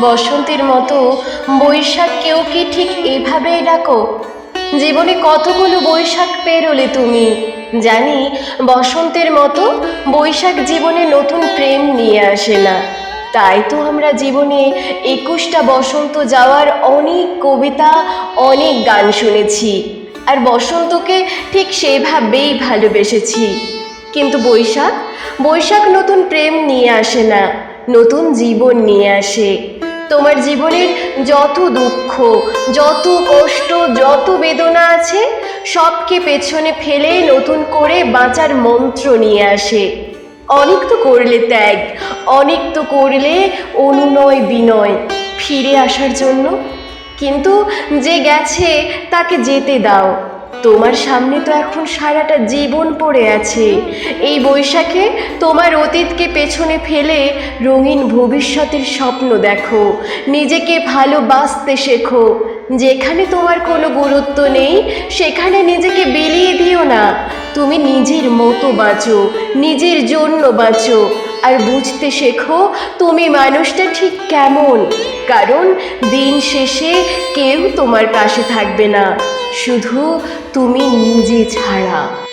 বসন্তের মতো বৈশাখকেও কি ঠিক এভাবেই ডাকো? জীবনে কতগুলো বৈশাখ পেরোলে তুমি? জানি বসন্তের মতো বৈশাখ জীবনে নতুন প্রেম নিয়ে আসে না। তাই তো আমরা জীবনে একুশটা বসন্ত যাওয়ার অনেক কবিতা, অনেক গান শুনেছি। আর বসন্তকে ঠিক সেভাবেই ভালোবেসেছি। কিন্তু বৈশাখ বৈশাখ নতুন প্রেম নিয়ে আসে না, নতুন জীবন নিয়ে আসে। তোমার জীবনের যত দুঃখ, যত কষ্ট, যত বেদনা আছে, সবকে পেছনে ফেলে নতুন করে বাঁচার মন্ত্র নিয়ে আসে। অনেক তো করলে ত্যাগ, অনেক তো করলে অনুনয় বিনয় ফিরে আসার জন্য। কিন্তু যে গেছে তাকে যেতে দাও। তোমার সামনে তো এখন সারাটা জীবন পড়ে আছে। এই বৈশাখে তোমার অতীতকে পেছনে ফেলে রঙিন ভবিষ্যতের স্বপ্ন দেখো। নিজেকে ভালোবাসতে শেখো। যেখানে তোমার কোনো গুরুত্ব নেই, সেখানে নিজেকে বিলিয়ে দিও না। তুমি নিজের মতো বাঁচো, নিজের জন্য বাঁচো। আর বুঝতে শেখো তুমি মানুষটা ঠিক কেমন। কারণ দিন শেষে কেউ তোমার পাশে থাকবে না। শুধু তুমি নিজে ছাড়া।